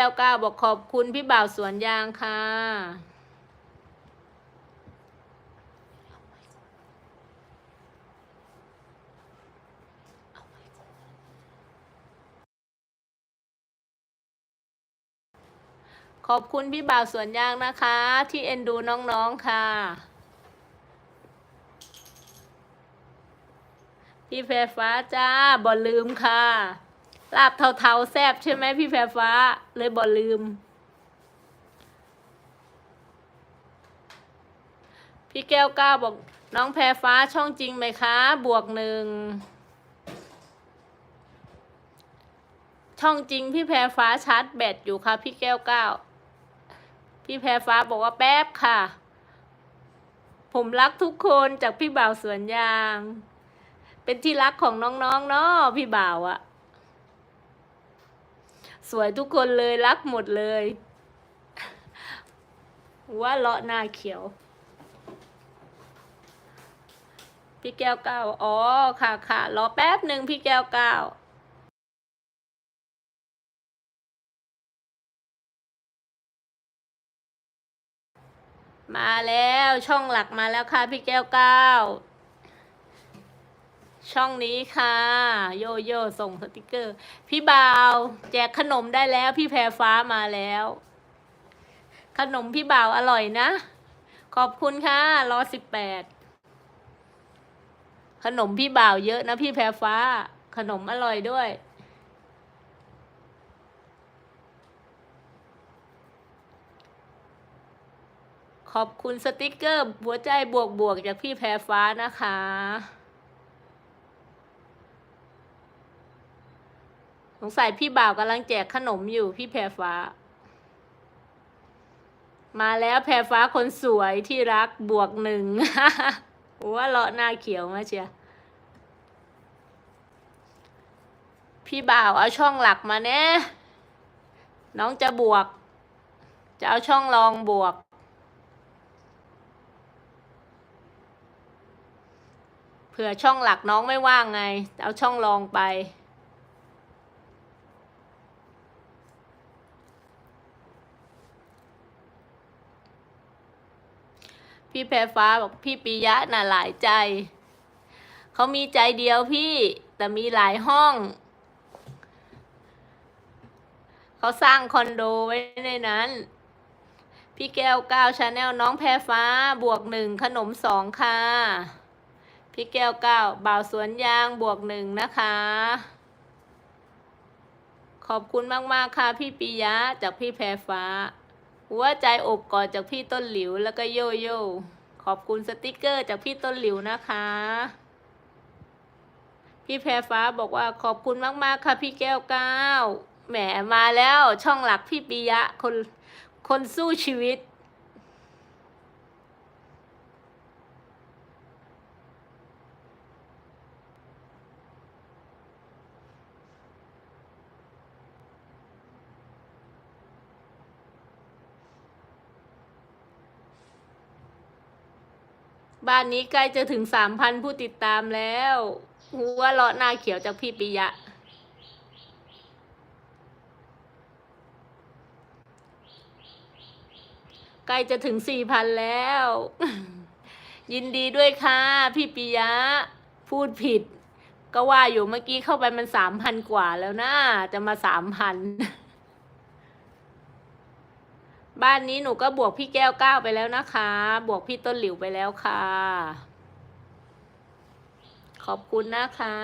แก้วก้าวบอกขอบคุณพี่บ่าวสวนยางค่ะ ขอบคุณพี่บ่าวสวนยางนะคะ ที่เอ็นดูน้องๆค่ะ พี่แพรฟ้าจ้าบ่ลืมค่ะ ลาบเทาๆแซบใช่ไหมพี่แพรฟ้า เลยบ่ลืม พี่แก้วก้าวบอกน้องแพรฟ้าช่องจริงไหมคะ บวกหนึ่ง ช่องจริงพี่แพรฟ้าชาร์จแบตอยู่ค่ะ พี่แก้วก้าวพี่แพรฟ้าบอกว่าแป๊บค่ะ ผมรักทุกคนจากพี่บ่าวสวนยาง เป็นที่รักของน้องๆเนาะพี่บ่าวอะ สวยทุกคนเลยรักหมดเลย ว่าเลาะหน้าเขียว พี่แก้วเก้าอ๋อค่ะค่ะรอแป๊บหนึ่งพี่แก้วเก้ามาแล้วช่องหลักมาแล้วค่ะพี่แก้วเก้า ช่องนี้ค่ะ โยโย่ส่งสติกเกอร์ พี่บ่าว แจกขนมได้แล้ว พี่แพรฟ้ามาแล้ว ขนมพี่บ่าวอร่อยนะ ขอบคุณค่ะรอสิบแปดขนมพี่บ่าวเยอะนะพี่แพรฟ้า ขนมอร่อยด้วยขอบคุณสติกเกอร์หัวใจบวกบวกๆจากพี่แพรฟ้านะคะ สงสัยพี่บ่าวกำลังแจกขนมอยู่พี่แพรฟ้า มาแล้วแพรฟ้าคนสวยที่รักบวกหนึ่งว่าเลาะหน้าเขียวมาเชียร์พี่บ่าวเอาช่องหลักมาแน่น้องจะบวก จะเอาช่องรองบวก เผื่อช่องหลักน้องไม่ว่างไง เอาช่องรองไป พี่แพรฟ้าบอกพี่ปิยะน่ะหลายใจ เขามีใจเดียวพี่ แต่มีหลายห้อง เขาสร้างคอนโดไว้ในนั้น พี่แก้วก้าวชาแนลน้องแพรฟ้าบวกหนึ่งขนมสองค่ะ พี่แก้วก้าวบ่าวสวนยางบวกหนึ่งนะคะขอบคุณมาก ๆ ค่ะ พี่ปิยะ จากพี่แพรฟ้า หัวใจอบกอดจากพี่ต้นหลิวแล้วก็โยโย่ขอบคุณสติกเกอร์จากพี่ต้นหลิวนะคะ พี่แพรฟ้าบอกว่าขอบคุณมาก ๆ ค่ะพี่แก้วก้าวแหมมาแล้วช่องหลักพี่ปิยะคนคนสู้ชีวิต บ้านนี้ใกล้จะถึงสามพันผู้ติดตามแล้วหัวเลาะหน้าเขียวจากพี่ปิยะ ใกล้จะถึงสี่พันแล้ว ยินดีด้วยค่ะ พี่ปิยะ พูดผิด ก็ว่าอยู่เมื่อกี้เข้าไปมันสามพันกว่าแล้วนะ จะมาสามพัน บ้านนี้หนูก็บวกพี่แก้วก้าวไปแล้วนะคะ บวกพี่ต้นหลิวไปแล้วค่ะ ขอบคุณนะคะ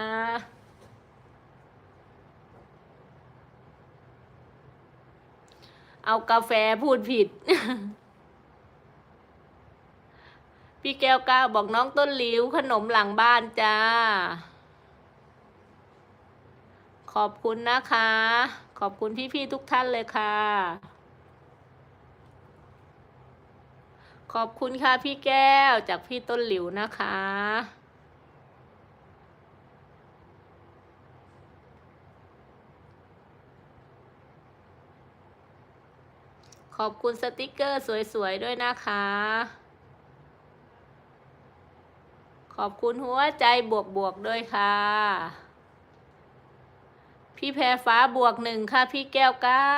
เอากาแฟพูดผิด พี่แก้วก้าวบอกน้องต้นหลิวขนมหลังบ้านจ้า ขอบคุณนะคะ ขอบคุณพี่ๆทุกท่านเลยค่ะ ขอบคุณค่ะพี่แก้วจากพี่ต้นหลิวนะคะ ขอบคุณสติกเกอร์สวยๆ ด้วยนะคะ ขอบคุณหัวใจบวกๆ ด้วยค่ะ พี่แพรฟ้าบวกหนึ่งค่ะพี่แก้วเก้า